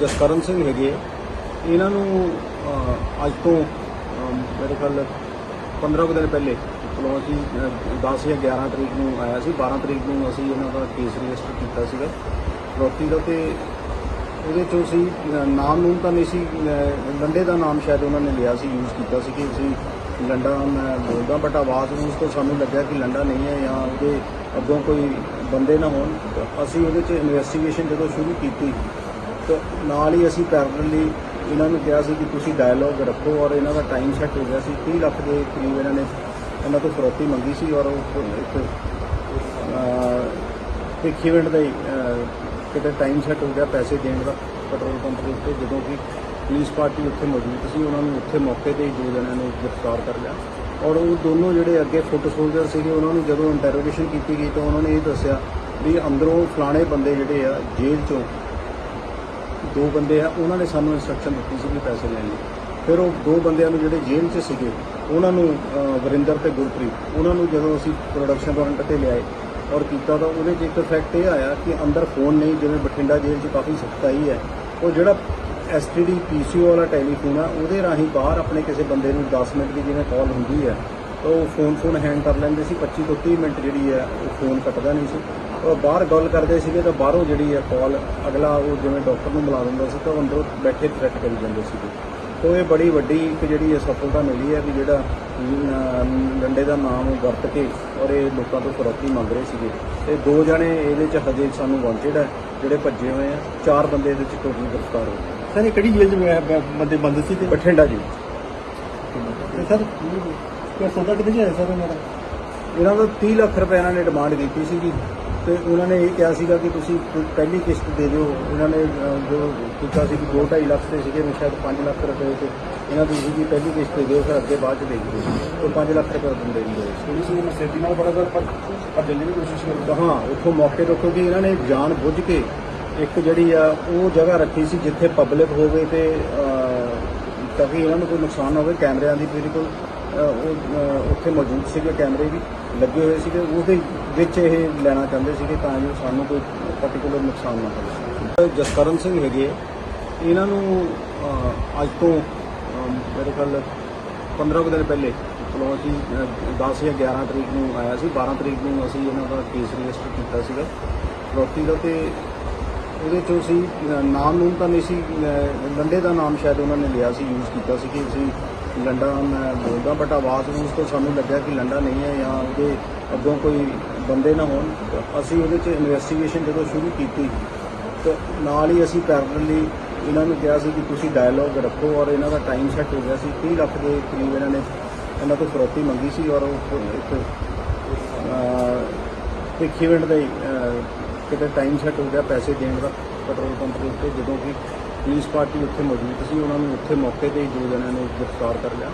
ਜਸਕਰਨ ਸਿੰਘ ਹੈਗੇ ਆ। ਇਹਨਾਂ ਨੂੰ ਅੱਜ ਤੋਂ ਮੇਰੇ ਖਿਆਲ 15 ਕੁ ਦਿਨ ਪਹਿਲੇ ਮਤਲਬ ਅਸੀਂ 10 ਜਾਂ 11 ਤਰੀਕ ਨੂੰ ਆਇਆ ਸੀ 12 ਤਰੀਕ ਨੂੰ ਅਸੀਂ ਇਹਨਾਂ ਦਾ ਕੇਸ ਰਜਿਸਟਰ ਕੀਤਾ ਸੀਗਾ ਫਰੋਤੀ ਦਾ ਤੇ ਉਹਦੇ ਚੋਂ ਅਸੀਂ ਨਾਮ ਨੂੰ ਤਾਂ ਨਹੀਂ ਸੀ ਲੰਡੇ ਦਾ ਨਾਮ ਸ਼ਾਇਦ ਉਹਨਾਂ ਨੇ ਲਿਆ ਸੀ ਯੂਜ਼ ਕੀਤਾ ਸੀ ਕਿ ਅਸੀਂ ਲੰਡਾ ਮੈਂ ਬੋਲਦਾ ਬਟ ਆਵਾਜ਼ ਉਸ ਤੋਂ ਸਾਨੂੰ ਲੱਗਿਆ ਕਿ ਲੰਡਾ ਨਹੀਂ ਹੈ ਜਾਂ ਉਹਦੇ ਅੱਗੋਂ ਕੋਈ ਬੰਦੇ ਨਾ ਹੋਣ ਤਾਂ ਅਸੀਂ ਉਹਦੇ 'ਚ ਇਨਵੈਸਟੀਗੇਸ਼ਨ ਜਦੋਂ ਸ਼ੁਰੂ ਕੀਤੀ ਤਾਂ ਨਾਲ ਹੀ ਅਸੀਂ ਪੈਰਲਲੀ ਇਹਨਾਂ ਨੂੰ ਕਿਹਾ ਸੀ ਕਿ ਤੁਸੀਂ ਡਾਇਲੋਗ ਰੱਖੋ ਔਰ ਇਹਨਾਂ ਦਾ ਟਾਈਮ ਸੈੱਟ ਹੋ ਗਿਆ ਸੀ 30 ਲੱਖ ਦੇ ਕਰੀਬ ਇਹਨਾਂ ਨੇ ਇਹਨਾਂ ਤੋਂ ਫਰੋਤੀ ਮੰਗੀ ਸੀ ਔਰ ਉਹ ਇੱਕ ਅਹ, ਇੱਕ ਇਵੈਂਟ ਦਾ ਹੀ, ਕਿਤੇ ਟਾਈਮ ਸੈੱਟ ਹੋ ਗਿਆ ਪੈਸੇ ਦੇਣ ਦਾ ਪੈਟਰੋਲ ਪੰਪ ਦੇ ਉੱਤੇ ਜਦੋਂ ਕਿ ਪੁਲਿਸ ਪਾਰਟੀ ਉੱਥੇ ਮੌਜੂਦ ਸੀ ਉਹਨਾਂ ਨੂੰ ਉੱਥੇ ਮੌਕੇ ਤੇ ਹੀ ਦੋ ਜਣਿਆਂ ਨੂੰ ਗ੍ਰਿਫਤਾਰ ਕਰ ਲਿਆ ਔਰ ਉਹ ਦੋਨੋਂ ਜਿਹੜੇ ਅੱਗੇ ਫੁੱਟ ਸੋਲਜਰ ਸੀਗੇ ਉਹਨਾਂ ਨੂੰ ਜਦੋਂ ਇੰਟਰੋਗੇਸ਼ਨ ਕੀਤੀ ਗਈ ਤਾਂ ਉਹਨਾਂ ਨੇ ਇਹ ਦੱਸਿਆ ਵੀ ਅੰਦਰੋਂ ਫਲਾਣੇ ਬੰਦੇ ਜਿਹੜੇ ਆ ਜੇਲ੍ਹ ਚੋਂ ਦੋ ਬੰਦੇ ਆ, ਉਹਨਾਂ ਨੇ ਸਾਨੂੰ ਇਨਸਟਰਕਸ਼ਨ ਦਿੱਤੀ ਸੀ ਕਿ ਪੈਸੇ ਲੈਣ ਲਈ। ਫਿਰ ਉਹ ਦੋ ਬੰਦਿਆਂ ਨੂੰ ਜਿਹੜੇ ਜੇਲ੍ਹ 'ਚ ਸੀਗੇ, ਉਹਨਾਂ ਨੂੰ ਵਰਿੰਦਰ ਤੇ ਗੁਰਪ੍ਰੀਤ, ਉਹਨਾਂ ਨੂੰ ਜਦੋਂ ਅਸੀਂ ਪ੍ਰੋਡਕਸ਼ਨ ਵਾਰੰਟ ਤੇ ਲਿਆਏ ਔਰ ਕੀਤਾ ਤਾਂ ਉਹਦੇ 'ਚ ਇੱਕ ਇਫੈਕਟ ਇਹ ਆਇਆ ਕਿ ਅੰਦਰ ਫੋਨ ਨਹੀਂ, ਜਿਵੇਂ ਬਠਿੰਡਾ ਜੇਲ੍ਹ 'ਚ ਕਾਫੀ ਸਖਤਾਈ ਹੈ। ਉਹ ਜਿਹੜਾ ਐਸਟੀਡੀ ਪੀਸੀਓ ਵਾਲਾ ਟੈਲੀਫੋਨ ਆ, ਉਹਦੇ ਰਾਹੀਂ ਬਾਹਰ ਆਪਣੇ ਕਿਸੇ ਬੰਦੇ ਨੂੰ 10 ਮਿੰਟ ਦੀ ਜਿਵੇਂ ਕਾਲ ਹੁੰਦੀ ਹੈ ਤਾਂ ਉਹ ਫੋਨ ਫੋਨ ਹੈਂਗ ਕਰ ਲੈਂਦੇ ਸੀ 25 ਤੋਂ 30 ਮਿੰਟ ਜਿਹੜੀ ਹੈ ਉਹ ਫੋਨ ਕੱਟਦਾ ਨਹੀਂ ਸੀ। ਉਹ ਬਾਹਰ ਗੱਲ ਕਰਦੇ ਸੀਗੇ ਤਾਂ ਬਾਹਰੋਂ ਜਿਹੜੀ ਹੈ ਕਾਲ ਅਗਲਾ ਉਹ ਜਿਵੇਂ ਡਾਕਟਰ ਨੂੰ ਮਿਲਾ ਦਿੰਦਾ ਸੀ ਤਾਂ ਉਹ ਅੰਦਰੋਂ ਬੈਠੇ ਥ੍ਰੈਟ ਕਰੀ ਜਾਂਦੇ ਸੀਗੇ। ਤਾਂ ਇਹ ਬੜੀ ਵੱਡੀ ਇੱਕ ਜਿਹੜੀ ਹੈ ਸਫਲਤਾ ਮਿਲੀ ਹੈ ਵੀ ਜਿਹੜਾ ਡੰਡੇ ਦਾ ਨਾਮ ਵਰਤ ਕੇ ਔਰ ਇਹ ਲੋਕਾਂ ਤੋਂ ਫਰੋਤੀ ਮੰਗ ਰਹੇ ਸੀਗੇ। ਤੇ ਦੋ ਜਣੇ ਇਹਦੇ ਚ ਹਜੇ ਸਾਨੂੰ ਵਾਂਟਡ ਹੈ ਜਿਹੜੇ ਭੱਜੇ ਹੋਏ ਆ। ਚਾਰ ਬੰਦੇ ਇਹਦੇ ਚ ਟੋਟਲ ਗ੍ਰਿਫਤਾਰ ਹੋਏ। ਸਰ ਇਹ ਕਿਹੜੀ ਜੇਲ੍ਹ 'ਚ ਬੰਦੇ ਬੰਦ ਸੀ ਤੇ ਬਠਿੰਡਾ ਜੀ। ਸਰ ਕੋਈ ਸੌਦਾ ਕਿੱਥੇ ਜਾਇਆ ਸਰ ਦਾ? ਇਹਨਾਂ ਦਾ 30 ਲੱਖ ਰੁਪਏ ਇਹਨਾਂ ਨੇ ਡਿਮਾਂਡ ਕੀਤੀ ਸੀਗੀ ਤੇ ਉਹਨਾਂ ਨੇ ਇਹ ਕਿਹਾ ਸੀਗਾ ਕਿ ਤੁਸੀਂ ਕੋਈ ਪਹਿਲੀ ਕਿਸ਼ਤ ਦੇ ਦਿਓ। ਇਹਨਾਂ ਨੇ ਅਹ, ਜੋ ਕੀਤਾ ਸੀ ਕਿ 2.5 ਲੱਖ ਦੇ ਸੀਗੇ ਮੈਂ ਸ਼ਾਇਦ 5 ਲੱਖ ਰੁਪਏ ਤੇ ਇਹਨਾਂ ਦੀ ਸੀਗੀ ਪਹਿਲੀ ਕਿਸ਼ਤ ਦੇ ਦਿਓ ਫਿਰ ਅੱਗੇ ਬਾਅਦ ਚ ਦੇ ਦਿਓ। ਉਹ 5 ਲੱਖ ਰੁਪਏ ਦਿੰਦੇ ਨਹੀਂ ਹੋਏ ਪੁਲਿਸ ਨੂੰ ਸੇਫਟੀ ਨਾਲ ਬੜਾ ਪਰ ਜਲਦੀ ਦੀ ਕੋਸ਼ਿਸ਼ ਕਰੋ। ਤਾਂ ਹਾਂ ਉੱਥੋਂ ਮੌਕੇ ਤੋਂ ਕਿਉਂਕਿ ਇਹਨਾਂ ਨੇ ਜਾਣ ਬੁੱਝ ਕੇ ਇੱਕ ਜਿਹੜੀ ਆ ਉਹ ਜਗ੍ਹਾ ਰੱਖੀ ਸੀ ਜਿੱਥੇ ਪਬਲਿਕ ਹੋਵੇ ਤੇ ਅਹ, ਤਾਂ ਕਿ ਇਹਨਾਂ ਨੂੰ ਕੋਈ ਨੁਕਸਾਨ ਨਾ ਹੋਵੇ ਕੈਮਰਿਆਂ ਦੀ ਬਿਲਕੁਲ ਉਹ ਉੱਥੇ ਮੌਜੂਦ ਸੀਗੇ, ਕੈਮਰੇ ਵੀ ਲੱਗੇ ਹੋਏ ਸੀਗੇ। ਉਹਦੇ ਵਿੱਚ ਇਹ ਲੈਣਾ ਚਾਹੁੰਦੇ ਸੀਗੇ ਤਾਂ ਜੋ ਸਾਨੂੰ ਕੋਈ ਪਾਰਟਿਕੂਲਰ ਨੁਕਸਾਨ ਨਾ ਹੋਵੇ। ਜਸਕਰਨ ਸਿੰਘ ਹੈਗੇ ਇਹਨਾਂ ਨੂੰ ਅੱਜ ਤੋਂ ਮੇਰੇ ਖਿਆਲ 15 ਕੁ ਦਿਨ ਪਹਿਲੇ, ਮਤਲਬ ਅਸੀਂ 10 ਜਾਂ 11 ਤਰੀਕ ਨੂੰ ਆਇਆ ਸੀ। 12 ਤਰੀਕ ਨੂੰ ਅਸੀਂ ਇਹਨਾਂ ਦਾ ਕੇਸ ਰਜਿਸਟਰ ਕੀਤਾ ਸੀਗਾ। ਫਰੋਤੀ ਦਾ ਤੇ ਉਹਦੇ ਚੋਂ ਅਸੀਂ ਨਾਮ ਨੂੰ ਤਾਂ ਨਹੀਂ ਸੀ ਲੰਡੇ ਦਾ ਨਾਮ ਸ਼ਾਇਦ ਉਹਨਾਂ ਨੇ ਲਿਆ ਸੀ ਯੂਜ਼ ਕੀਤਾ ਸੀ ਕਿ ਅਸੀਂ ਲੰਡਾ ਮੈਂ ਬੋਲਦਾ ਬਟ ਆਵਾਜ਼ ਉਸ ਤੋਂ ਸਾਨੂੰ ਲੱਗਿਆ ਕਿ ਲੰਡਾ ਨਹੀਂ ਹੈ ਜਾਂ ਉਹਦੇ ਅੱਗੋਂ ਕੋਈ ਬੰਦੇ ਨਾ ਹੋਣ। ਤਾਂ ਅਸੀਂ ਉਹਦੇ 'ਚ ਇਨਵੈਸਟੀਗੇਸ਼ਨ ਜਦੋਂ ਸ਼ੁਰੂ ਕੀਤੀ ਤਾਂ ਨਾਲ ਹੀ ਅਸੀਂ ਪੈਰਲਲੀ ਇਹਨਾਂ ਨੂੰ ਕਿਹਾ ਸੀ ਕਿ ਤੁਸੀਂ ਡਾਇਲੋਗ ਰੱਖੋ ਔਰ ਇਹਨਾਂ ਦਾ ਟਾਈਮ ਸੈੱਟ ਹੋ ਗਿਆ ਸੀ 30 ਲੱਖ ਦੇ ਕਰੀਬ ਇਹਨਾਂ ਨੇ ਇਹਨਾਂ ਤੋਂ ਫਰੋਤੀ ਮੰਗੀ ਸੀ ਔਰ ਉਹ ਇੱਕ ਅਹ, ਇੱਕ ਇਵੈਂਟ ਦਾ ਕਿਤੇ ਟਾਈਮ ਸੈੱਟ ਹੋ ਗਿਆ ਪੈਸੇ ਦੇਣ ਦਾ ਪੈਟਰੋਲ ਪੰਪ ਦੇ ਉੱਤੇ ਜਦੋਂ ਕਿ ਪੁਲਿਸ ਪਾਰਟੀ ਉੱਥੇ ਮੌਜੂਦ ਸੀ, ਉਹਨਾਂ ਨੂੰ ਉੱਥੇ ਮੌਕੇ ਤੇ ਹੀ ਦੋ ਜਣਿਆਂ ਨੂੰ ਗ੍ਰਿਫਤਾਰ ਕਰ ਲਿਆ।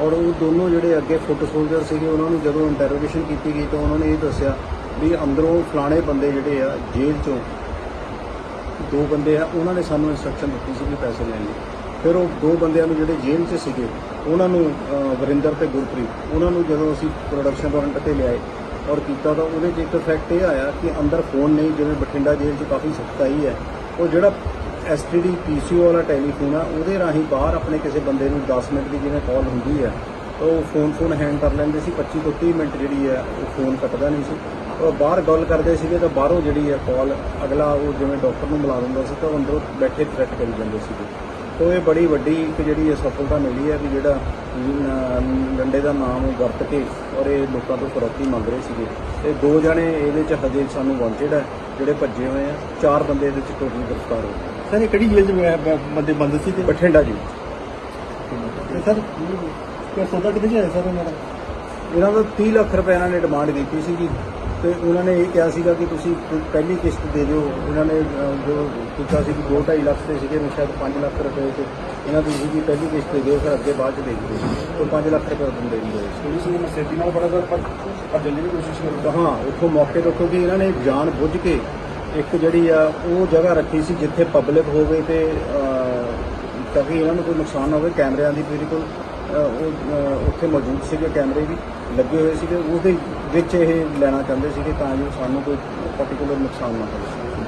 ਔਰ ਉਹ ਦੋਨੋਂ ਜਿਹੜੇ ਅੱਗੇ ਫੁੱਟ ਸੋਲਜਰ ਸੀਗੇ, ਉਹਨਾਂ ਨੂੰ ਜਦੋਂ ਇੰਟਰੋਗੇਸ਼ਨ ਕੀਤੀ ਗਈ ਤਾਂ ਉਹਨਾਂ ਨੇ ਇਹ ਦੱਸਿਆ ਵੀ ਅੰਦਰੋਂ ਫਲਾਣੇ ਬੰਦੇ ਜਿਹੜੇ ਆ, ਜੇਲ੍ਹ ਚੋਂ ਦੋ ਬੰਦੇ ਆ, ਉਹਨਾਂ ਨੇ ਸਾਨੂੰ ਇਨਸਟਰਕਸ਼ਨ ਦਿੱਤੀ ਸੀ ਕਿ ਪੈਸੇ ਲੈਣ ਲਈ ਫਿਰ ਉਹ ਦੋ ਬੰਦਿਆਂ ਨੂੰ ਜਿਹੜੇ ਜੇਲ੍ਹ 'ਚ ਸੀਗੇ, ਉਹਨਾਂ ਨੂੰ ਵਰਿੰਦਰ ਤੇ ਗੁਰਪ੍ਰੀਤ, ਉਹਨਾਂ ਨੂੰ ਜਦੋਂ ਅਸੀਂ ਪ੍ਰੋਡਕਸ਼ਨ ਵਾਰੰਟ ਤੇ ਲਿਆਏ ਔਰ ਕੀਤਾ ਤਾਂ ਉਹਦੇ 'ਚ ਇੱਕ ਫੈਕਟ ਇਹ ਆਇਆ ਕਿ ਅੰਦਰ ਫੋਨ ਨਹੀਂ, ਜਿਵੇਂ ਬਠਿੰਡਾ ਜੇਲ੍ਹ 'ਚ ਕਾਫੀ ਸਖਤਾਈ ਹੈ, ਉਹ ਜਿਹੜਾ ਐਸਟੀਡੀ ਪੀਸੀਓ ਵਾਲਾ ਟੈਲੀਫੋਨ ਆ, ਉਹਦੇ ਰਾਹੀਂ ਬਾਹਰ ਆਪਣੇ ਕਿਸੇ ਬੰਦੇ ਨੂੰ 10 ਮਿੰਟ ਦੀ ਜਿਵੇਂ ਕਾਲ ਹੁੰਦੀ ਹੈ ਤਾਂ ਉਹ ਫੋਨ ਫੋਨ ਹੈਂਗ ਕਰ ਲੈਂਦੇ ਸੀ 25 ਤੋਂ 30 ਮਿੰਟ ਜਿਹੜੀ ਹੈ ਉਹ ਫੋਨ ਕੱਟਦਾ ਨਹੀਂ ਸੀ। ਉਹ ਬਾਹਰ ਗੱਲ ਕਰਦੇ ਸੀਗੇ, ਤਾਂ ਬਾਹਰੋਂ ਜਿਹੜੀ ਹੈ ਕਾਲ ਅਗਲਾ ਉਹ ਜਿਵੇਂ ਡਾਕਟਰ ਨੂੰ ਬੁਲਾ ਦਿੰਦਾ ਸੀ, ਤਾਂ ਉਹ ਅੰਦਰੋਂ ਬੈਠੇ ਥ੍ਰੈਟ ਕਰੀ ਜਾਂਦੇ ਸੀਗੇ। ਤਾਂ ਇਹ ਬੜੀ ਵੱਡੀ ਇੱਕ ਜਿਹੜੀ ਹੈ ਸਫਲਤਾ ਮਿਲੀ ਹੈ ਵੀ ਜਿਹੜਾ ਡੰਡੇ ਦਾ ਨਾਮ ਵਰਤ ਕੇ ਔਰ ਇਹ ਲੋਕਾਂ ਤੋਂ ਫਰੋਤੀ ਮੰਗ ਰਹੇ ਸੀਗੇ। ਤੇ ਦੋ ਜਣੇ ਇਹਦੇ ਚ ਹਜੇ ਸਾਨੂੰ ਵਾਂਟਡ ਹੈ ਜਿਹੜੇ ਭੱਜੇ ਹੋਏ ਆ, ਚਾਰ ਬੰਦੇ ਇਹਦੇ ਚ ਟੋਟਲ ਗ੍ਰਿਫਤਾਰ ਹੋ ਗਏ। ਸਰ ਇਹ ਕਿਹੜੀ ਜੇਲ੍ਹ 'ਚ ਬੰਦੇ ਬੰਦ ਸੀ ਤੇ? ਬਠਿੰਡਾ ਜੀ। ਤੇ ਸਰ ਕੋਈ ਸੌਦਾ ਕਿੱਥੇ ਜਾਇਆ ਸਰ ਇਹਨਾਂ ਦਾ? ਇਹਨਾਂ ਦਾ 30 ਲੱਖ ਰੁਪਏ ਇਹਨਾਂ ਨੇ ਡਿਮਾਂਡ ਕੀਤੀ ਸੀਗੀ ਤੇ ਉਹਨਾਂ ਨੇ ਇਹ ਕਿਹਾ ਸੀਗਾ ਕਿ ਤੁਸੀਂ ਪਹਿਲੀ ਕਿਸ਼ਤ ਦੇ ਦਿਓ। ਇਹਨਾਂ ਨੇ ਅਹ, ਜੋ ਕੀਤਾ ਸੀ ਕਿ 2.5 ਲੱਖ ਦੇ ਸੀਗੇ ਮੈਂ ਸ਼ਾਇਦ 5 ਲੱਖ ਰੁਪਏ ਤੇ ਇਹਨਾਂ ਦੀ ਸੀਗੀ। ਪਹਿਲੀ ਕਿਸ਼ਤ ਦੇ ਦਿਓ ਫਿਰ ਅੱਗੇ ਬਾਅਦ ਚ ਦੇ ਦਿਓ। ਉਹ 5 ਲੱਖ ਰੁਪਏ ਦਿੰਦੇ ਨਹੀਂ ਹੋਏ ਪੁਲਿਸ ਨੂੰ ਸੇਫਟੀ ਨਾਲ ਬੜਾ ਸਰ ਪਰ ਜਲਦੀ ਦੀ ਕੋਸ਼ਿਸ਼ ਕਰੋ। ਤਾਂ ਹਾਂ ਉੱਥੋਂ ਮੌਕੇ ਤੋਂ ਕਿਉਂਕਿ ਇਹਨਾਂ ਨੇ ਜਾਣ ਬੁੱਝ ਕੇ ਇੱਕ ਜਿਹੜੀ ਆ, ਉਹ ਜਗ੍ਹਾ ਰੱਖੀ ਸੀ ਜਿੱਥੇ ਪਬਲਿਕ ਹੋਵੇ ਤੇ ਤਾਂ ਕਿ ਇਹਨਾਂ ਨੂੰ ਕੋਈ ਨੁਕਸਾਨ ਨਾ ਹੋਵੇ, ਕੈਮਰਿਆਂ ਦੀ ਬਿਲਕੁਲ ਉਹ ਉੱਥੇ ਮੌਜੂਦ ਸੀਗੇ, ਕੈਮਰੇ ਵੀ ਲੱਗੇ ਹੋਏ ਸੀਗੇ, ਉਹਦੇ ਵਿੱਚ ਇਹ ਲੈਣਾ ਚਾਹੁੰਦੇ ਸੀਗੇ ਤਾਂ ਜੋ ਸਾਨੂੰ ਕੋਈ ਪਾਰਟਿਕੂਲਰ ਨੁਕਸਾਨ ਨਾ ਹੋਵੇ।